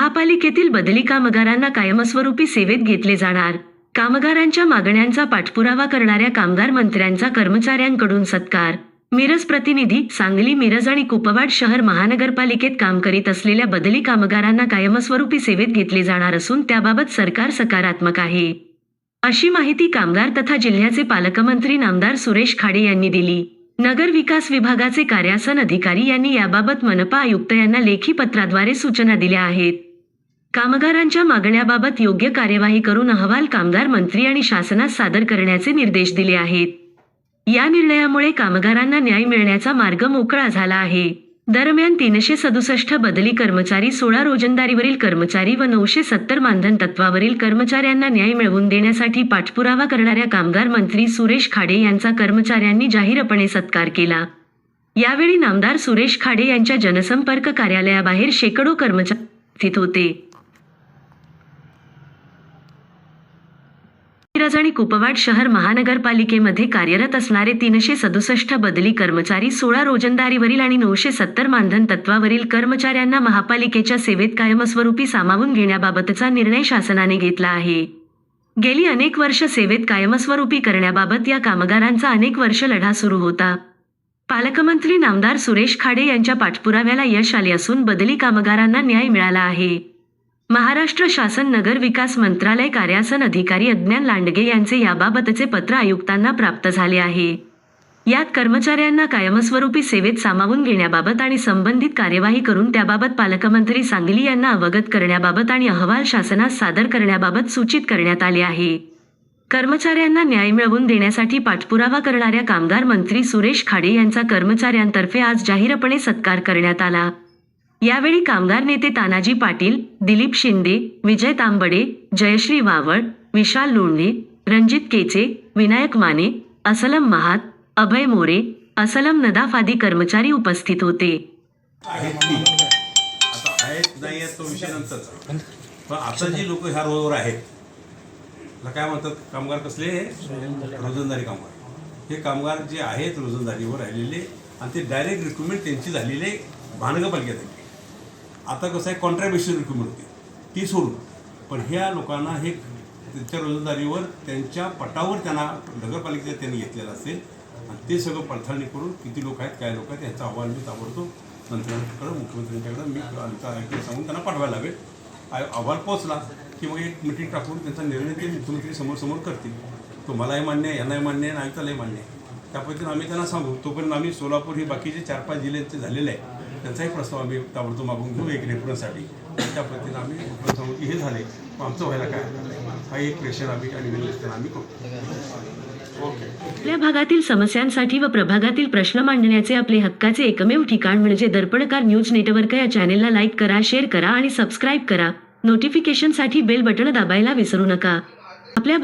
महापालिकेतील बदली कामगारांना कायमस्वरूपी सेवेत घेतले जाणार. कामगारांच्या मागण्यांचा पाठपुरावा करणाऱ्या कामगार मंत्र्यांचा कर्मचाऱ्यांकडून सत्कार. मिरज प्रतिनिधी सांगली मिरज आणि कुपवाड शहर महानगरपालिकेत काम करीत असलेल्या बदली कामगारांना कायमस्वरूपी सेवेत घेतले जाणार असून त्याबाबत सरकार सकारात्मक आहे. अशी माहिती कामगार तथा जिल्ह्याचे पालकमंत्री नामदार सुरेश खाडे यांनी दिली. नगर विकास विभागाचे कार्यासन अधिकारी यांनी याबाबत मनपा आयुक्त यांना लेखी पत्राद्वारे सूचना दिल्या आहेत. कामगारांच्या मागण्याबाबत योग्य कार्यवाही करून अहवाल कामगार मंत्री आणि शासनास सादर करण्याचे निर्देश दिले आहेत. या निर्णयामुळे कामगारांना न्याय मिळण्याचा मार्ग मोकळा झाला आहे. दरम्यान तीनशे सदुसष्ट बदली कर्मचारी सोळा रोजंदारीवरील कर्मचारी व नऊशे सत्तर मानधन तत्वावरील कर्मचाऱ्यांना न्याय मिळवून देण्यासाठी पाठपुरावा करणाऱ्या कामगार मंत्री सुरेश खाडे यांचा कर्मचाऱ्यांनी जाहीरपणे सत्कार केला. यावेळी नामदार सुरेश खाडे यांच्या जनसंपर्क कार्यालयाबाहेर शेकडो कर्मचारी स्थित होते. मिरज आणि कुपवाड शहर महानगरपालिकेमध्ये कार्यरत असणारे तीनशे सदुसष्ट बदली कर्मचारी सोळा रोजंदारीवरील आणि नऊशे सत्तर मानधन तत्वावरील कर्मचाऱ्यांना महापालिकेच्या सेवेत कायमस्वरूपी सामावून घेण्याबाबतचा निर्णय शासनाने घेतला आहे. गेली अनेक वर्ष सेवेत कायमस्वरूपी करण्याबाबत या कामगारांचा अनेक वर्ष लढा सुरू होता. पालकमंत्री नामदार सुरेश खाडे यांच्या पाठपुराव्याला यश आले असून बदली कामगारांना न्याय मिळाला आहे. महाराष्ट्र शासन नगर विकास मंत्रालय कार्यासन अधिकारी अज्ञान लांडगे यांचे याबाबतचे पत्र आयुक्तांना प्राप्त झाले आहे. यात कर्मचाऱ्यांना कायमस्वरूपी सेवेत सामावून घेण्याबाबत आणि संबंधित कार्यवाही करून त्याबाबत पालकमंत्री सांगली यांना अवगत करण्याबाबत आणि अहवाल शासनास सादर करण्याबाबत सूचित करण्यात आले आहे. कर्मचाऱ्यांना न्याय मिळवून देण्यासाठी पाठपुरावा करणाऱ्या कामगार मंत्री सुरेश खाडे यांचा कर्मचाऱ्यांतर्फे आज जाहीरपणे सत्कार करण्यात आला. यावेळी कामगार नेते तानाजी पाटील दिलीप शिंदे विजय तांबडे जयश्री वावळ विशाल लोंढे रणजित केचे विनायक माने असलम महात अभय मोरे असलम नदाफ आदी कर्मचारी उपस्थित होते. आता पण आता जी लोक ह्या रोडवर आहेत काय म्हणतात? कामगार कसले? रोजंदारी कामगार. हे कामगार जे आहेत रोजंदारीवर राहिलेले आणि ते डायरेक्ट रिक्रुटमेंट त्यांची झालेले महानगरपालिकेत आहे आता कसं आहे कॉन्ट्रॅक्ट रिक्रुटमेंट मिळते ती सोडून. पण ह्या लोकांना हे त्यांच्या रोजंदारीवर त्यांच्या पटावर त्यांना नगरपालिकेत त्यांनी घेतलेलं असेल आणि ते सगळं पडताळणी करून किती लोक आहेत काय लोक आहेत याचा अहवाल मी ताबडतोब मंत्र्यांकडं मुख्यमंत्र्यांच्याकडे मी आमचा ऐकून सांगून त्यांना पाठवायला लागेल. अहवाल पोचला की मग एक मिटिंग टाकून त्यांचा निर्णय ते मुख्यमंत्री समोर समोर करतील तुम्हालाही मान्य आहे यांनाही मान्य आहे आणि आयुक्तालाही मान्य आहे. त्या पद्धतीने आम्ही त्यांना सांगू. तोपर्यंत आम्ही सोलापूर हे बाकीचे चार पाच जिल्ह्यांचे झालेले आहे. त्यांचाही प्रस्ताव आम्ही ताबडतोब मागून घेऊ एक रेफरन्ससाठी. त्या पद्धतीने आम्ही की हे झाले. मग आमचं व्हायला काय? हा एक क्वेश्चन आम्ही आणि विनंती आम्ही करू. ओके. आपल्या भागातील समस्यांसाठी व प्रभागातील प्रश्न मांडण्याचे आपले हक्काचे एकमेव ठिकाण म्हणजे दर्पणकार न्यूज नेटवर्क या चॅनेलला लाईक करा शेअर करा आणि सबस्क्राईब करा. नोटिफिकेशनसाठी बेल बटण दाबायला विसरू नका. आपल्या